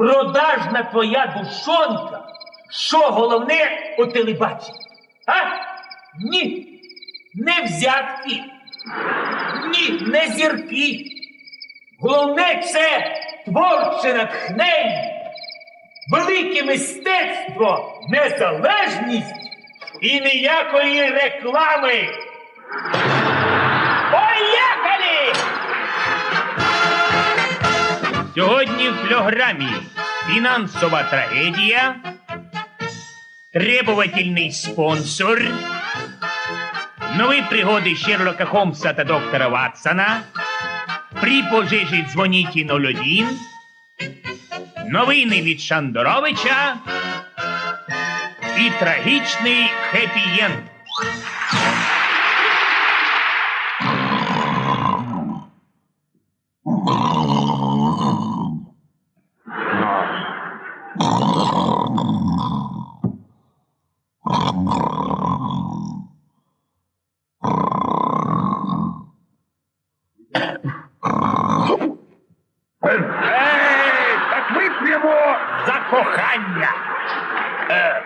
продажна твоя душонка, що головне у телебаченні? А? Ні. Не взятки. Ні, не зірки. Головне це творче натхнення, велике мистецтво, незалежність і ніякої реклами. Поїхали! Сьогодні в програмі фінансова трагедія, требовательний спонсор, нові пригоди Шерлока Холмса та доктора Ватсона, при пожежі дзвоніть 01, новини від Шандоровича і трагічний хеппі-енд. Ей, так вип'ємо за кохання. Е.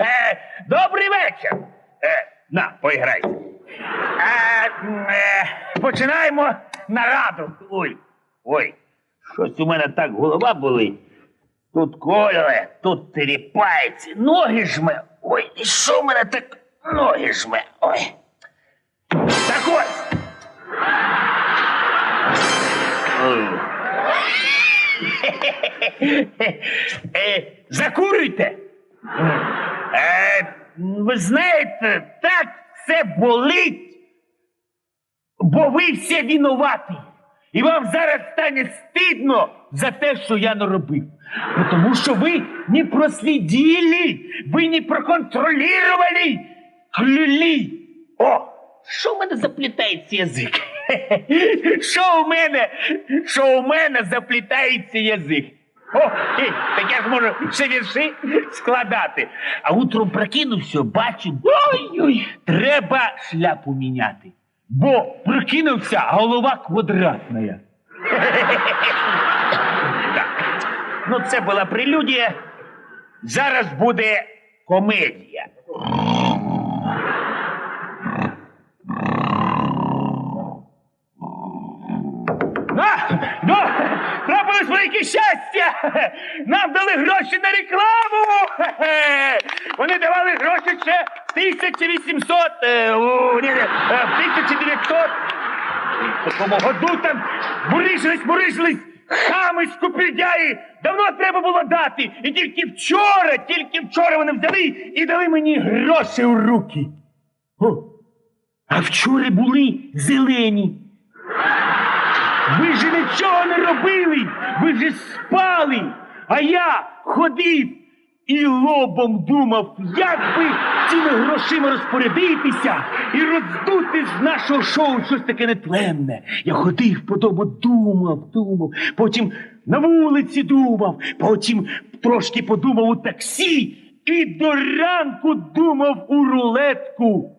Е, Добрий вечір. Е, На, поіграйте. Е, м, е, Починаємо нараду. Ой, ой, щось у мене так голова болить. Тут коле, тут тріпається, ноги жме. Ой, і що в мене так ноги жме? Ой. Так ось. Е, Закурюйте. Е, Ви знаєте, так це болить, бо ви всі винуваті. І вам зараз стане стидно за те, що я наробив. Тому що ви не прослідили, ви не проконтролювали, клюли. О, що в мене заплітається язик? Що у мене? Що у мене заплітається язик? О, так я ж можу ще вірші складати. А утром прокинувся, бачу, ой-ой, треба шляпу міняти. Бо прокинувся, а голова квадратна. Так. Ну, це була прелюдія. Зараз буде комедія. А, ну, трапилось велике щастя! Нам дали гроші на рекламу! Вони давали гроші ще 1800, е, у, ні, ні, е, в 1900 в такому году там мурижились, мурижились, хами скупідяї. Давно треба було дати. І тільки вчора, тільки вчора вони взяли і дали мені гроші у руки. О, а вчора були зелені. Ви ж нічого не робили, ви ж спали, а я ходив і лобом думав, як би цими грошима розпорядитися і роздути з нашого шоу щось таке нетленне. Я ходив по дому, думав, думав, потім на вулиці думав, потім трошки подумав у таксі і до ранку думав у рулетку.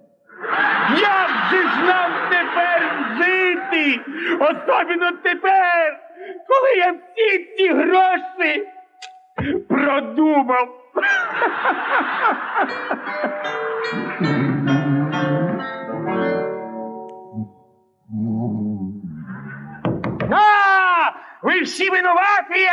Як же ж нам тепер жити? Особливо тепер, коли я всі ці гроші продумав. А, ви всі винуваті!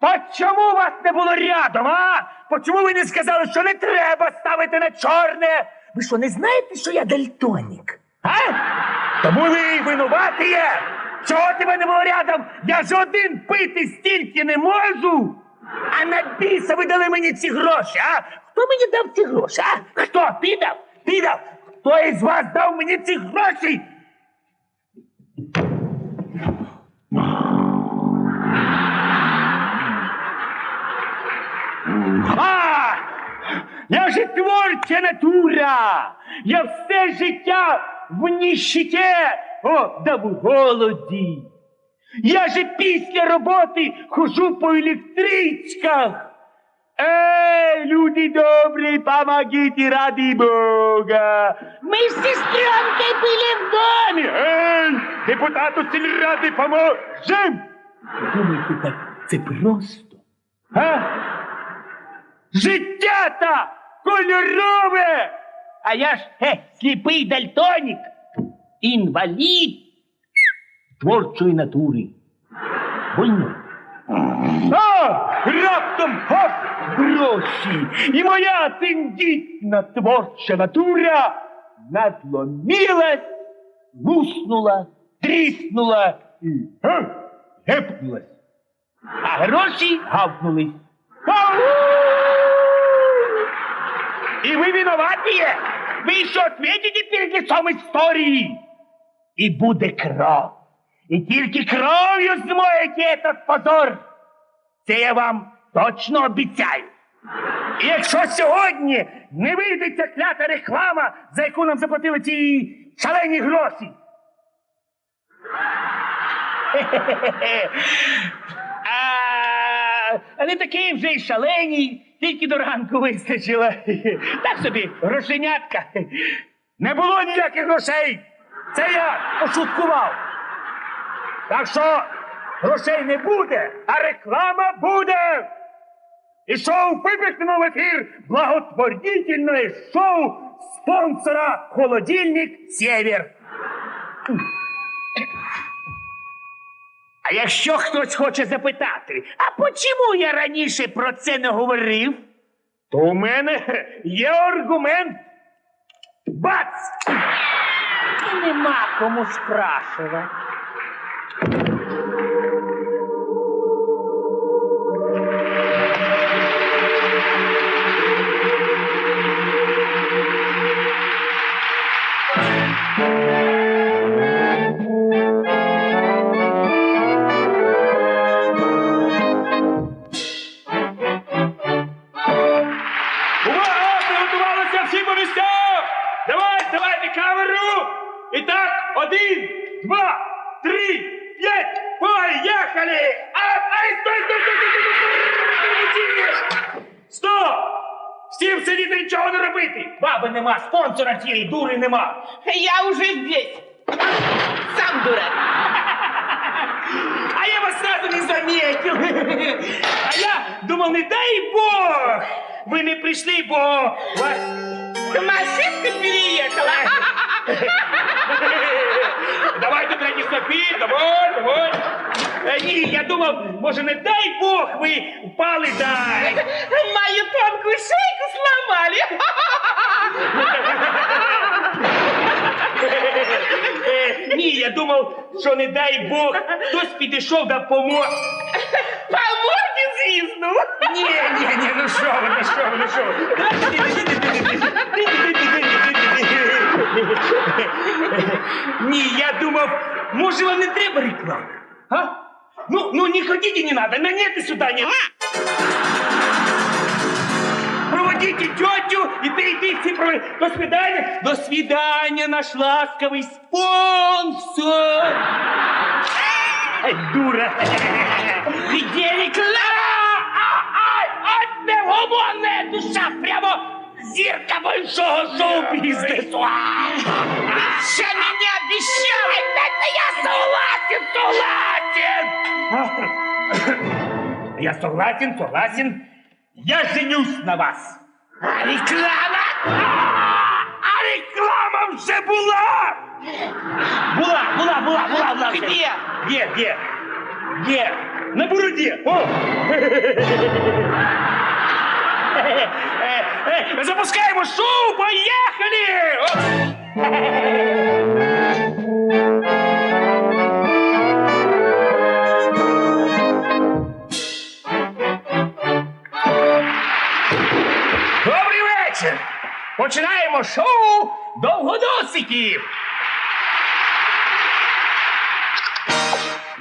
Почому вас не було рядом, а? Почому ви не сказали, що не треба ставити на чорне? Ви що, не знаєте, що я дальтонік? А? Тому ви і винуваті є. Чого тебе не було рядом? Я ж один пити стільки не можу. А на біса ви дали мені ці гроші, а? Хто мені дав ці гроші, а? Хто? Ти дав? Ти дав? Хто із вас дав мені ці гроші? А! Я же творча натура! Я все життя в ніщиті, о, да в голоді. Я же після роботи хожу по електричках. Ей, люди добрі, помогите ради Бога. Мы с сестренкой были в доме. депутату сільради поможем. Думаєте, так це просто? А? Життя та кольорове! А я ж хе, сліпий дальтонік, інвалід творчої натури. Больной. А, раптом хоп, гроші. І моя тендітна творча натура надломилась, Луснула, тріснула і га, гепнулась. а гроші гавкнулись. Ау! И вы виноватые! Вы еще ответите перед лицом истории! І буде кров. І тільки кров'ю змоєте этот позор. Це я вам точно обіцяю. І якщо сьогодні не вийде ця клята реклама, за яку нам заплатили ці шалені гроші. А, а не такий вже й шаленій, тільки до ранку вистачило. Так собі, грошенятка. Не було ніяких грошей. Це я пошуткував. Так що грошей не буде, а реклама буде. І шоу випихнено в ефір благотворительне шоу спонсора Холодильник Сєвєр. А якщо хтось хоче запитати, а почому я раніше про це не говорив, то у мене є аргумент. Бац! І нема кому спрашувати. один, два, три, п'ять, поїхали! А, ай, стой, стой, стой, стой, стой, стой, Стоп! Всім сидіти нічого не робити! Баби нема, спонсора цієї дури нема! Я уже здесь. Сам дурак. А я вас сразу не заметил. А я думал, не дай бог, вы не пришли, бо вас... Машинка переехала. Давайте, драні Софі, давай, давай. Е, Ні, я думав, може, не дай Бог, ви впали да. Мою тонкую шейку сломали. Е, Ні, я думав, що не дай Бог, хтось підійшов да помог. По морде звизнул. Ні, ні, ні, ну що ви, ну що ви, ну що ви. Думав, може вам не треба реклами? А? Ну, ну не ходите, не надо, на нет и сюда нет. Проводите тетю, и все проводи. До свидания. До свидания, наш ласковый спонсор. Ай, дура. Где реклама? Ай, ай, невгомонна душа, прямо зірка большого шоу-бізнесу. А! Что меня обещал? Это я согласен, согласен! Я согласен, согласен. Я женюсь на вас. А реклама? А реклама вже була! Була, була, була, була, була. вже. Где? Где, где? Где? На бороді. О! Е, е, е, Запускаем шоу, поехали! Добрий вечір! Починаємо шоу довгодосиків!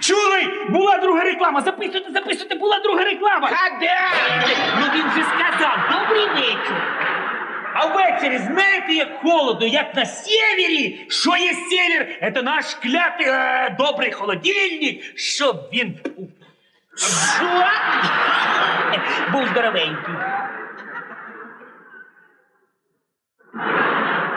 Чули? Була друга реклама! Записуйте, записуйте, була друга реклама! Когда? Ну він же сказав, добрий вечір. А ввечері, знаєте, як холодно, як на севері. Що є север? Це наш клятий е, добрий холодильник, щоб він. Що? Був здоровенький.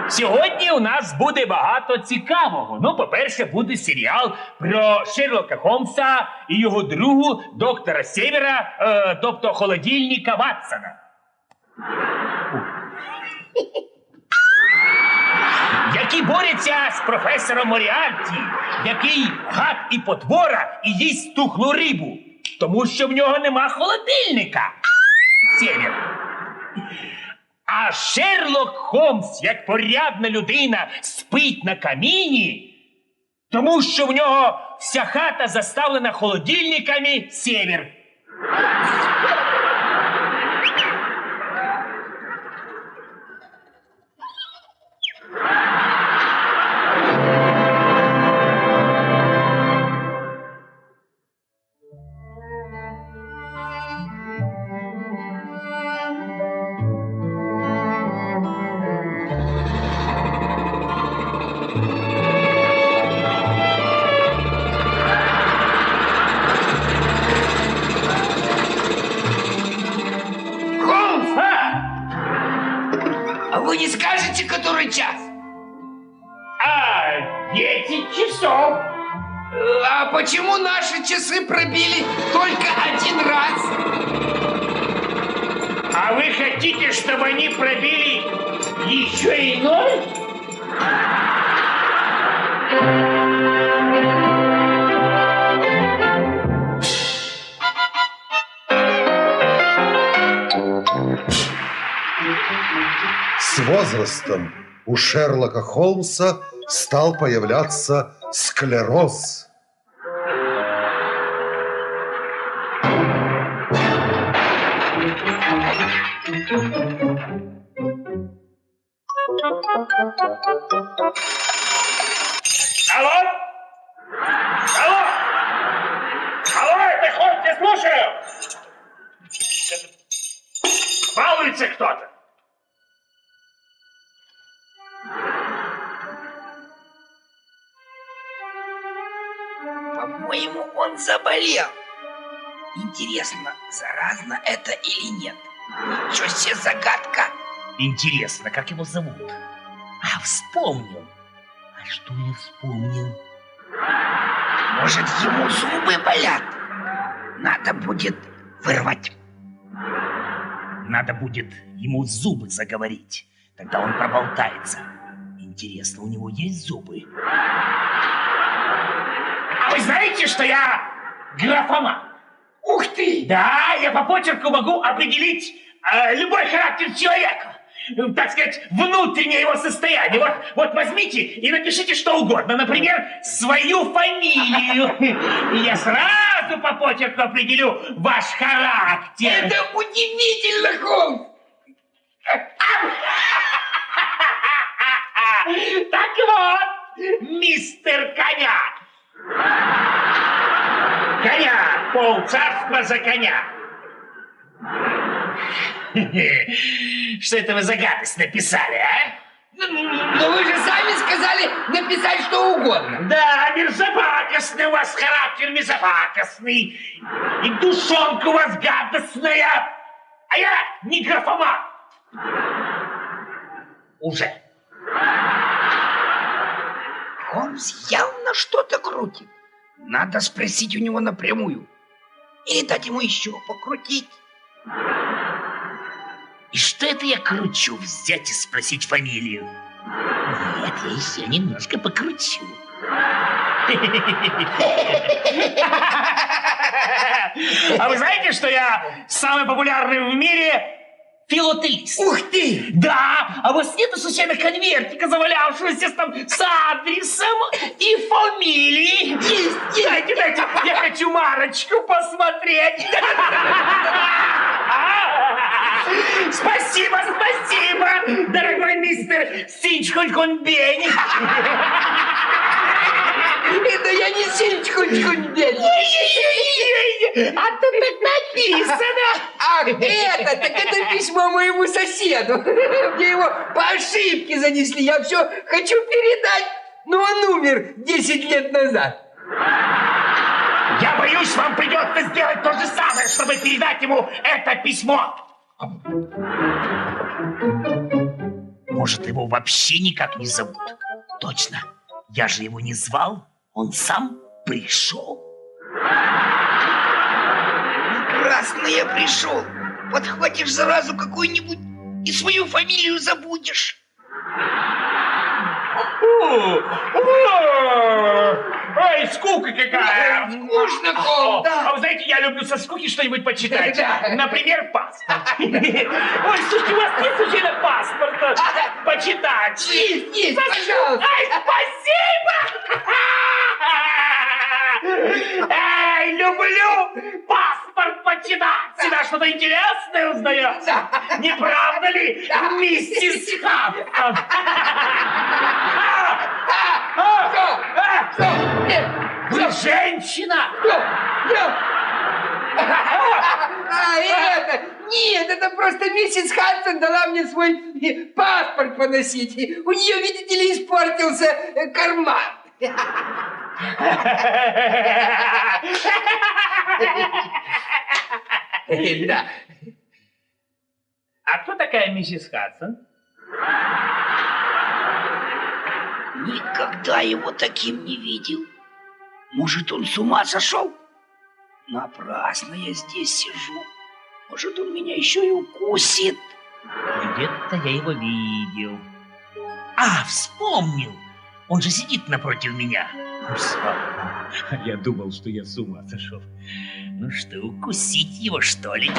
Сьогодні у нас буде багато цікавого. Ну, по-перше, буде серіал про Шерлока Холмса і його другу доктора Сєвера, е, тобто холодильника Ватсона. Які борються з професором Моріарті, який гад і потвора і їсть тухлу рибу, тому що в нього нема холодильника. Сєвер. А Шерлок Холмс, як порядна людина, спить на каміні, тому що в нього вся хата заставлена холодильниками север. Который час? а 10 часов. А почему наши часы пробили только один раз? А вы хотите, чтобы они пробили еще и ноль? С возрастом у Шерлока Холмса стал появляться склероз. Алло? Заболел. Интересно, заразно это или нет? Ничего себе загадка. Интересно, как его зовут? А, вспомнил. А что я вспомнил? Может, ему зубы болят? Надо будет вырвать. Надо будет ему зубы заговорить. Тогда он проболтается. Интересно, у него есть зубы? А вы знаете, что я графоман? Ух ты! Да, я по почерку могу определить э, любой характер человека. Э, Так сказать, внутреннее его состояние. Вот, вот возьмите и напишите что угодно. Например, свою фамилию. И я сразу по почерку определю ваш характер. Это удивительно, Холмс! Так вот, мистер Коня. Коня, полцарства за коня. Что это вы за гадость написали, а? Но вы же сами сказали написать что угодно. Да, мерзопакостный у вас характер, мерзопакостный. И душонка у вас гадостная. А я не графоман. Уже. Холмс явно что-то крутит. Надо спросить у него напрямую. Или дать ему еще покрутить. И что это я кручу? Взять и спросить фамилию? Нет, я еще немножко покручу. А вы знаете, что я самый популярный в мире филателист? Ух ты! Да, а у вас нету случайно конвертика, завалявшегося там с адресом и фамилией? Есть, есть. Дайте, дайте, я хочу Марочку посмотреть. Спасибо, спасибо, дорогой мистер Синчхуньхунбень. Это я не синчхунь-хунь-бень. А тут так написано. Ах, это, так это письмо моему соседу. Мне его по ошибке занесли. Я все хочу передать, но он умер 10 лет назад. Я боюсь, вам придется сделать то же самое, чтобы передать ему это письмо. Может, его вообще никак не зовут. Точно, я же его не звал, он сам пришел. Напрасно я пришел. Подхватишь заразу какую-нибудь и свою фамилию забудешь. Ой, скука какая! Скучно, О, да. А вы знаете, я люблю со скуки что-нибудь почитать. Например, паспорт. Ой, слушайте, у вас нет случайно паспорта почитать? Есть, есть, пожалуйста. Ай, спасибо! Эй, люблю паспорт почитать! Всегда что-то интересное узнается. Не правда ли, миссис Хадсон? Все, нет, Вы женщина! А это, нет, это просто миссис Хадсон дала мне свой э, паспорт поносить. У нее, видите ли, испортился э, карман. Да. А кто такая миссис Хадсон? Никогда его таким не видел. Может, он с ума сошел? Напрасно я здесь сижу. Может, он меня еще и укусит. Где-то я его видел. А, вспомнил! Он же сидит напротив меня. Я думал, что я с ума сошел. Ну что, укусить его, что ли?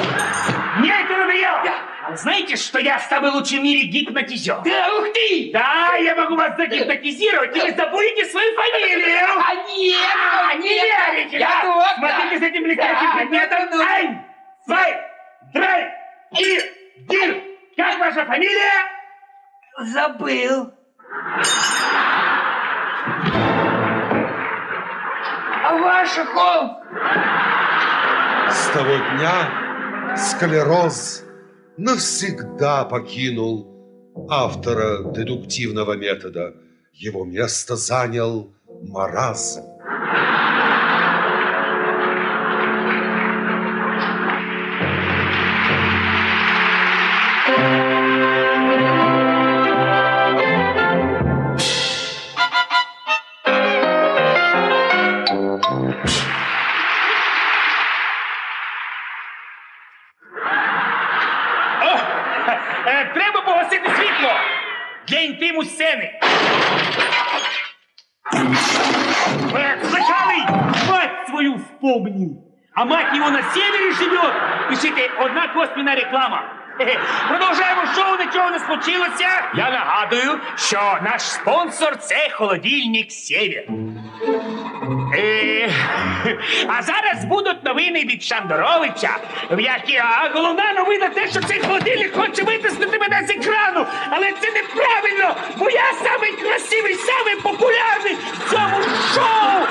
Мне это надоело! А вы знаете, что я самый лучший в мире гипнотизер? Да, ух ты! Да, я могу вас загипнотизировать, и вы забудете свою фамилию! А нет, А, не нет, верите, я да? Смотрите с этим блестящим Да, предметом. ну, ну, ну. Ай, свай, драй, и, дир. Как ваша фамилия? Забыл. А ваша, Холм? С того дня склероз навсегда покинул автора дедуктивного метода. Его место занял маразм. Вспомнил. А мать его на севере живет. Пишите, одна косвенна реклама. Хе-хе. Продовжуємо шоу, нічого не случилося. Я нагадую, що наш спонсор це холодильник Сєвєр. Е, а зараз будуть новини від Шандоровича. В які, а головна новина те, що цей холодильник хоче витиснути мене з екрану. Але це неправильно, бо я самий красивий, самий популярний в цьому шоу.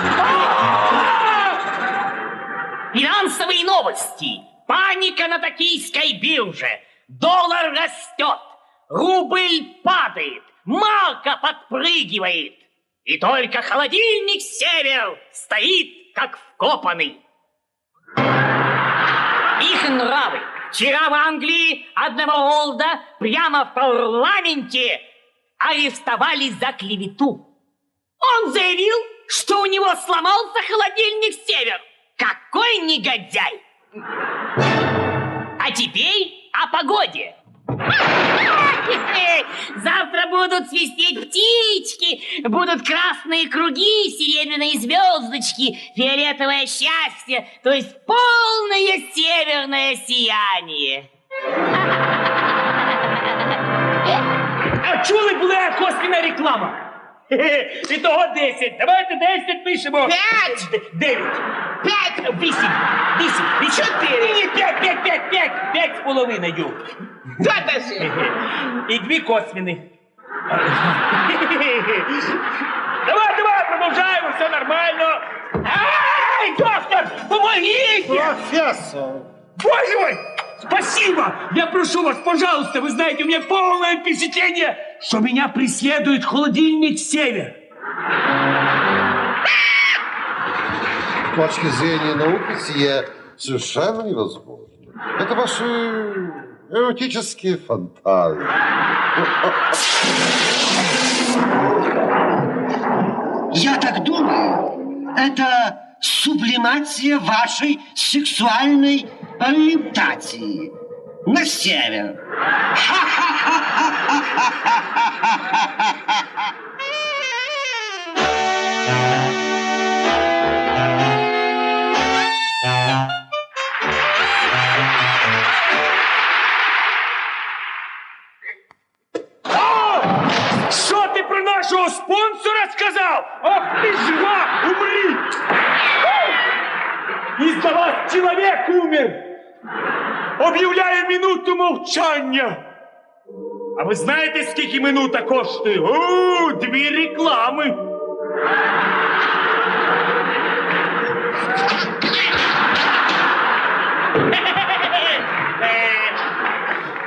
Финансовые новости. Паника на токийской бирже. Доллар растет. Рубль падает. Марка подпрыгивает. И только холодильник «Север» стоит, как вкопанный. Их нравы. Вчера в Англии одного Олда прямо в парламенте арестовали за клевету. Он заявил, что у него сломался холодильник «Север». Какой негодяй! А теперь о погоде. Завтра будут свистеть птички, будут красные круги, серебряные звездочки, фиолетовое счастье, то есть полное северное сияние. А чули була косвіна реклама? І того 10. Давайте 10 пишемо. П'ять. Д- Дев'ять. П'ять. Вісім. Вісім. Вісім. Чотири. Ні, п'ять, п'ять, п'ять, п'ять. П'ять з половиною. Та та ще. І дві косвіни. Давай, давай, продовжаємо, все нормально. Ай, доктор, помогите! Профессор! Боже мой! Спасибо! Я прошу вас, пожалуйста, вы знаете, у меня полное впечатление, что меня преследует холодильник «Север». Точки зрения науки сие совершенно невозможно. Это ваши Эротические фантазии. Я так думаю, это сублимация вашей сексуальной ориентации на север. Що спонсора сказав? Ах ти ж га, умри! Из-за вас человек умер! Об'являю минуту мовчання! А ви знаєте, скільки минута коштує? О, дві реклами!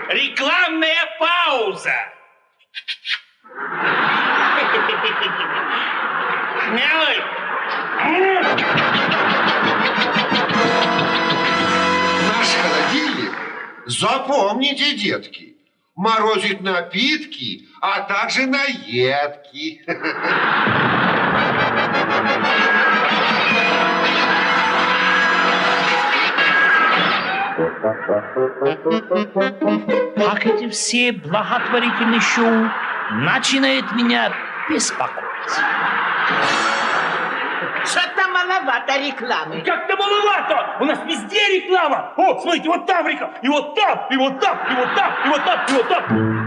Рекламная пауза! Запомните, детки, морозит напитки, а также наедки. Как эти все благотворительные шоу начинают меня беспокоить. Что-то маловато рекламы. Как-то маловато! У нас везде реклама! О, смотрите, вот там реклама! И вот там, и вот там, и вот там, и вот там, и вот там!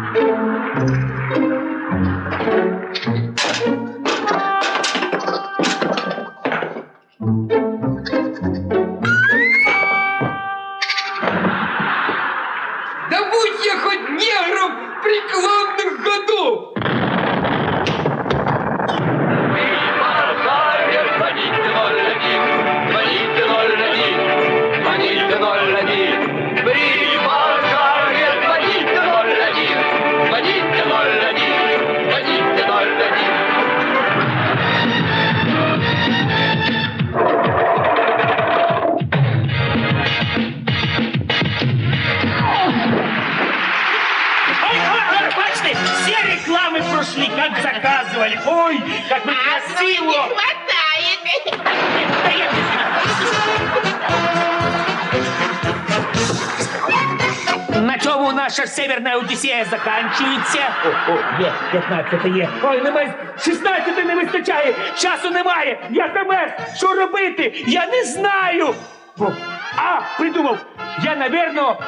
Ой, как мы А не хватает. На чому наша Северна Одіссея заканчується? О, о, є, 15 є. Ой, немає, 16 не вистачає, часу немає, я замерз, що робити? Я не знаю. О, а, придумав, я, напевно,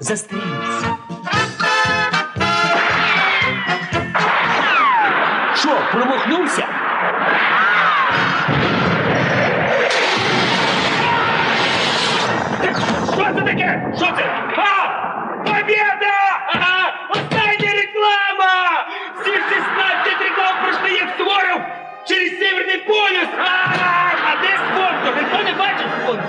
застрілюсь. Що, промахнувся? Що це таке? Що це? А! Побєда! Ага! Остання реклама! Всі 16 реклам пройшли як створив через Северний полюс! А, а де спонсор? Ніхто не бачив спонсор?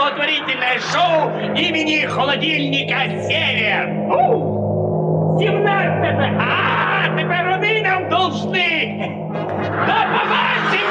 Благотворительное шоу имени холодильника «Север». У! 17 А, теперь они нам должны! До побачення!